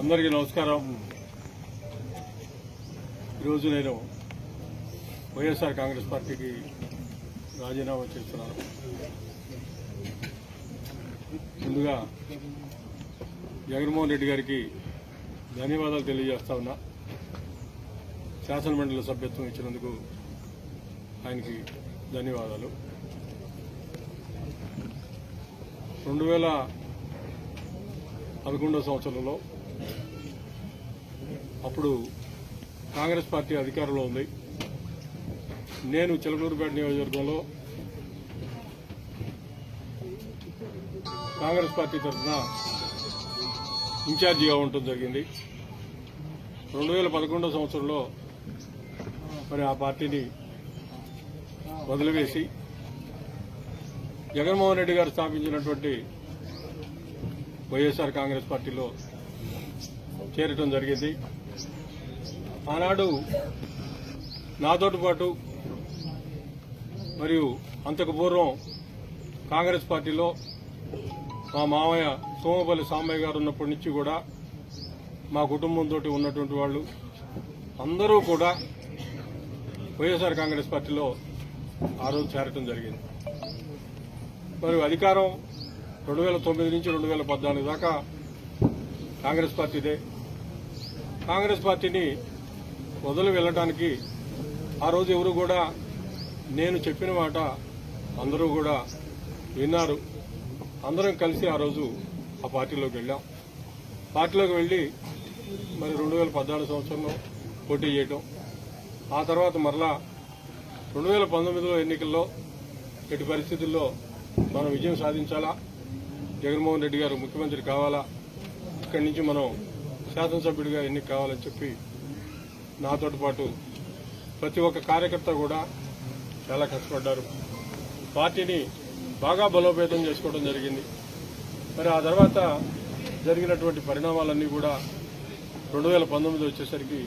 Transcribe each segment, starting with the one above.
అందరికీ నమస్కారం. ఈరోజు నేను వైఎస్ఆర్ కాంగ్రెస్ పార్టీకి రాజీనామా చేస్తున్నాను. ముందుగా జగన్మోహన్ రెడ్డి గారికి ధన్యవాదాలు తెలియజేస్తా ఉన్నా. శాసనమండలి సభ్యత్వం ఇచ్చినందుకు ఆయనకి ధన్యవాదాలు. రెండు వేల పదకొండవ సంవత్సరంలో. అప్పుడు కాంగ్రెస్ పార్టీ అధికారంలో ఉంది. నేను చిలకలూరుపేట నియోజకవర్గంలో కాంగ్రెస్ పార్టీ తరఫున ఇన్ఛార్జిగా ఉండటం జరిగింది. రెండు వేల పదకొండవ సంవత్సరంలో మరి ఆ పార్టీని వదిలివేసి జగన్మోహన్ రెడ్డి గారు స్థాపించినటువంటి వైఎస్ఆర్ కాంగ్రెస్ పార్టీలో చేరటం జరిగింది. ఆనాడు నాతోటి పాటు మరియు అంతకు పూర్వం కాంగ్రెస్ పార్టీలో మా మామయ్య సోమపల్లి సాంబయ్య గారు ఉన్నప్పటి నుంచి కూడా మా కుటుంబంతో ఉన్నటువంటి వాళ్ళు అందరూ కూడా వైఎస్ఆర్ కాంగ్రెస్ పార్టీలో ఆ రోజు చేరటం జరిగింది. మరియు అధికారం రెండు వేల తొమ్మిది నుంచి రెండు వేల పద్నాలుగు దాకా కాంగ్రెస్ పార్టీదే కాంగ్రెస్ పార్టీని వదిలి వెళ్ళటానికి ఆ రోజు ఎవరు కూడా నేను చెప్పిన మాట అందరూ కూడా విన్నారు. అందరం కలిసి ఆ రోజు ఆ పార్టీలోకి వెళ్ళాం. పార్టీలోకి వెళ్ళి మరి రెండు వేల పద్నాలుగు సంవత్సరంలో పోటీ చేయటం ఆ తర్వాత మరలా రెండు వేల పంతొమ్మిదిలో ఎన్నికల్లో ఎటు పరిస్థితుల్లో మనం విజయం సాధించాలా? జగన్మోహన్ రెడ్డి గారు ముఖ్యమంత్రి కావాలా? ఇక్కడి నుంచి మనం శాసనసభ్యుడిగా ఎన్నిక కావాలని చెప్పి నాతో పాటు ప్రతి ఒక్క కార్యకర్త కూడా చాలా కష్టపడ్డారు. పార్టీని బాగా బలోపేతం చేసుకోవడం జరిగింది. మరి ఆ తర్వాత జరిగినటువంటి పరిణామాలన్నీ కూడా రెండు వేల పంతొమ్మిది వచ్చేసరికి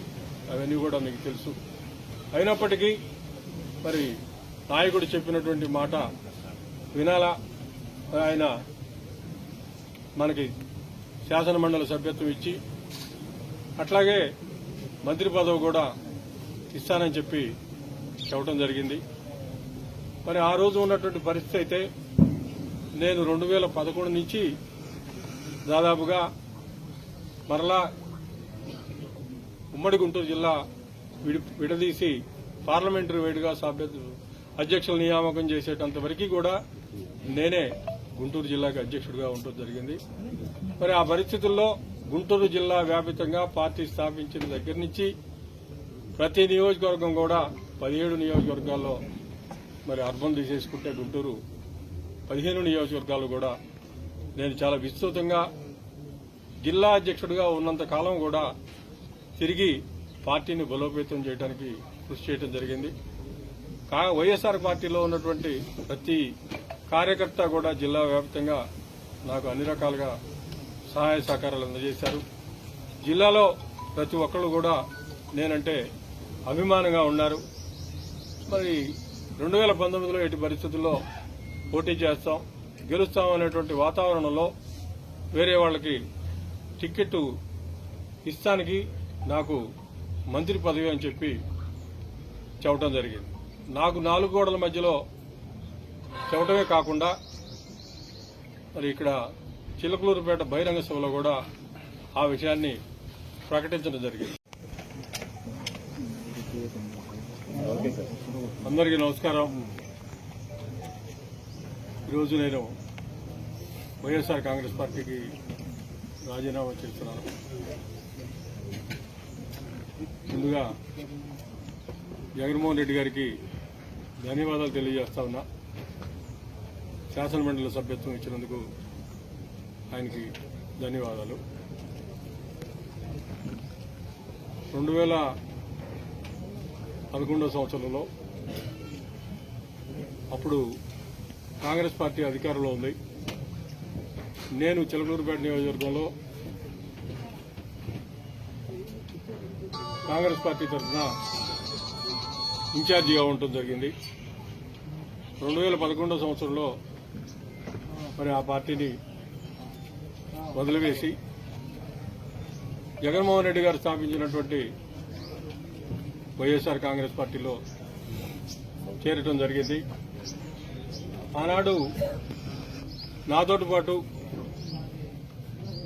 అవన్నీ కూడా మీకు తెలుసు. అయినప్పటికీ మరి నాయకుడు చెప్పినటువంటి మాట వినాలా? ఆయన మనకి శాసనమండలి సభ్యత్వం ఇచ్చి అట్లాగే మంత్రి పదవి కూడా ఇస్తానని చెప్పి చెప్పడం జరిగింది. మరి ఆ రోజు ఉన్నటువంటి పరిస్థితి అయితే నేను రెండు వేల పదకొండు నుంచి దాదాపుగా మరలా ఉమ్మడి గుంటూరు జిల్లా విడి విడదీసి పార్లమెంటరీ వేడిగా సభ్య అధ్యక్షుల నియామకం చేసేటంత వరకు కూడా నేనే గుంటూరు జిల్లాకి అధ్యక్షుడిగా ఉండటం జరిగింది. మరి ఆ పరిస్థితుల్లో గుంటూరు జిల్లా వ్యాపితంగా పార్టీ స్థాపించిన దగ్గర నుంచి ప్రతి నియోజకవర్గం కూడా పదిహేడు నియోజకవర్గాల్లో మరి అర్బన్ తీసేసుకుంటే గుంటూరు పదిహేను నియోజకవర్గాలు కూడా నేను చాలా విస్తృతంగా జిల్లా అధ్యక్షుడిగా ఉన్నంత కాలం కూడా తిరిగి పార్టీని బలోపేతం చేయడానికి కృషి చేయడం జరిగింది. కా- వైఎస్ఆర్ పార్టీలో ఉన్నటువంటి ప్రతి కార్యకర్త కూడా జిల్లా వ్యాప్తంగా నాకు అన్ని రకాలుగా సహాయ సహకారాలు అందజేశారు. జిల్లాలో ప్రతి ఒక్కళ్ళు కూడా నేనంటే అభిమానంగా ఉన్నారు. మరి రెండు వేల పంతొమ్మిదిలో ఎట్టి పరిస్థితుల్లో పోటీ చేస్తాం గెలుస్తాం అనేటువంటి వాతావరణంలో వేరే వాళ్ళకి టికెట్ ఇస్తానికి నాకు మంత్రి పదవి అని చెప్పి చెప్పడం జరిగింది. నాకు నాలుగు గోడల మధ్యలో చెప్పడమే కాకుండా మరి ఇక్కడ చిలకలూరుపేట బహిరంగ సభలో కూడా ఆ విషయాన్ని ప్రకటించడం జరిగింది. అందరికీ నమస్కారం. ఈరోజు నేను వైఎస్ఆర్ కాంగ్రెస్ పార్టీకి రాజీనామా చేస్తున్నాను. ముందుగా జగన్మోహన్ రెడ్డి గారికి ధన్యవాదాలు తెలియజేస్తా ఉన్నా. శాసనమండలి సభ్యత్వం ఇచ్చినందుకు ఆయనకి ధన్యవాదాలు. రెండు వేల పదకొండవ సంవత్సరంలో అప్పుడు కాంగ్రెస్ పార్టీ అధికారంలో ఉంది. నేను చిలకూరుపేట నియోజకవర్గంలో కాంగ్రెస్ పార్టీ తరఫున ఇన్ఛార్జిగా ఉండటం జరిగింది. రెండు వేల పదకొండవ సంవత్సరంలో మరి ఆ పార్టీని వదిలివేసి జగన్మోహన్ రెడ్డి గారు స్థాపించినటువంటి వైఎస్ఆర్ కాంగ్రెస్ పార్టీలో చేరటం జరిగింది. ఆనాడు నాతోటి పాటు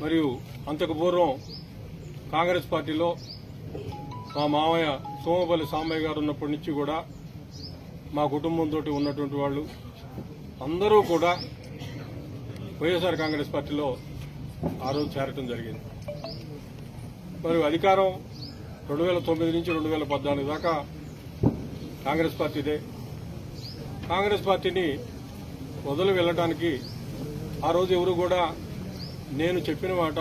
మరియు అంతకు పూర్వం కాంగ్రెస్ పార్టీలో మా మామయ్య సోమపల్లి సాంబయ్య గారు ఉన్నప్పటి నుంచి కూడా మా కుటుంబంతో ఉన్నటువంటి వాళ్ళు అందరూ కూడా వైఎస్ఆర్ కాంగ్రెస్ పార్టీలో ఆ రోజు చేరటం జరిగింది. మరి అధికారం రెండు వేల తొమ్మిది నుంచి రెండు వేల పద్నాలుగు దాకా కాంగ్రెస్ పార్టీదే. కాంగ్రెస్ పార్టీని వదిలి వెళ్ళడానికి ఆ రోజు ఎవరు కూడా నేను చెప్పిన మాట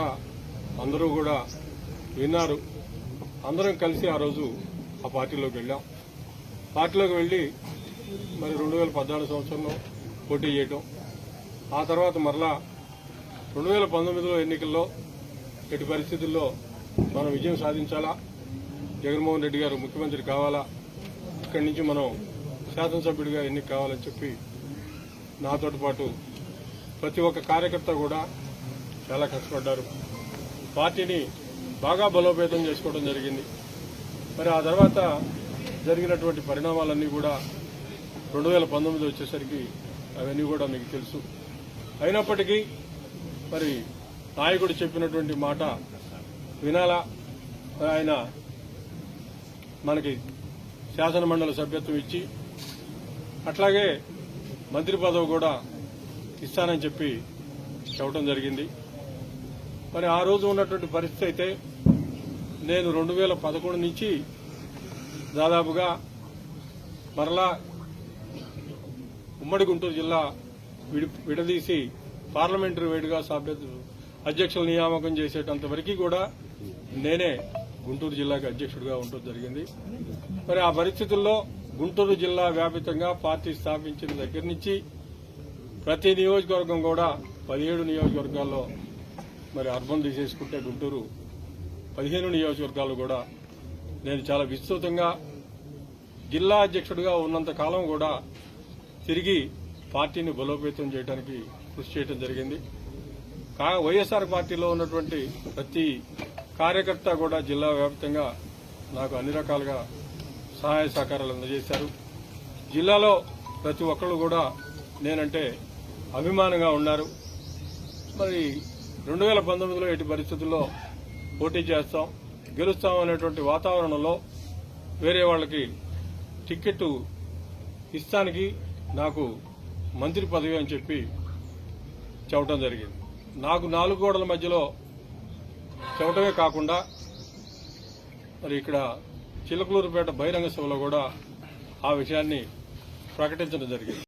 అందరూ కూడా విన్నారు. అందరం కలిసి ఆ రోజు ఆ పార్టీలోకి వెళ్ళాం. పార్టీలోకి వెళ్ళి మరి రెండు వేల పద్నాలుగు సంవత్సరంలో పోటీ చేయటం ఆ తర్వాత మరలా రెండు వేల పంతొమ్మిదిలో ఎన్నికల్లో ఎట్టి పరిస్థితుల్లో మనం విజయం సాధించాలా? జగన్మోహన్ రెడ్డి గారు ముఖ్యమంత్రి కావాలా? ఇక్కడి నుంచి మనం శాసనసభ్యుడిగా ఎన్నిక కావాలని చెప్పి నాతో పాటు ప్రతి ఒక్క కార్యకర్త కూడా చాలా కష్టపడ్డారు. పార్టీని బాగా బలోపేతం చేసుకోవడం జరిగింది. మరి ఆ తర్వాత జరిగినటువంటి పరిణామాలన్నీ కూడా రెండు వేల పంతొమ్మిది వచ్చేసరికి అవన్నీ కూడా మీకు తెలుసు. అయినప్పటికీ మరి నాయకుడు చెప్పినటువంటి మాట వినాలా? ఆయన మనకి శాసనమండలి సభ్యత్వం ఇచ్చి అట్లాగే మంత్రి పదవి కూడా ఇస్తానని చెప్పి చెప్పడం జరిగింది. మరి ఆ రోజు ఉన్నటువంటి పరిస్థితి అయితే నేను రెండు వేల పదకొండు నుంచి దాదాపుగా మరలా ఉమ్మడి గుంటూరు జిల్లా విడదీసి పార్లమెంటరీ వేడిగా సభ్యత అధ్యక్షుల నియామకం చేసేటంత వరకు కూడా నేనే గుంటూరు జిల్లాకి అధ్యక్షుడిగా ఉండటం జరిగింది. మరి ఆ పరిస్థితుల్లో గుంటూరు జిల్లా వ్యాపితంగా పార్టీ స్థాపించిన దగ్గర నుంచి ప్రతి నియోజకవర్గం కూడా పదిహేడు నియోజకవర్గాల్లో మరి అర్బన్ తీసేసుకుంటే గుంటూరు పదిహేను నియోజకవర్గాలు కూడా నేను చాలా విస్తృతంగా జిల్లా అధ్యక్షుడిగా ఉన్నంత కాలం కూడా తిరిగి పార్టీని బలోపేతం చేయడానికి కృషి చేయడం జరిగింది. కా- వైఎస్ఆర్ పార్టీలో ఉన్నటువంటి ప్రతి కార్యకర్త కూడా జిల్లా వ్యాప్తంగా నాకు అన్ని రకాలుగా సహాయ సహకారాలు అందజేశారు. జిల్లాలో ప్రతి ఒక్కరు కూడా నేనంటే అభిమానంగా ఉన్నారు. మరి రెండు వేల పంతొమ్మిదిలో ఎట్టి పరిస్థితుల్లో పోటీ చేస్తాం గెలుస్తాం అనేటువంటి వాతావరణంలో వేరే వాళ్ళకి టిక్కెట్ ఇస్తానికి నాకు మంత్రి పదవి అని చెప్పి చెప్పడం జరిగింది. నాకు నాలుగు గోడల మధ్యలో చెప్పటమే కాకుండా మరి ఇక్కడ చిలకలూరుపేట బహిరంగ సభలో కూడా ఆ విషయాన్ని ప్రకటించడం జరిగింది.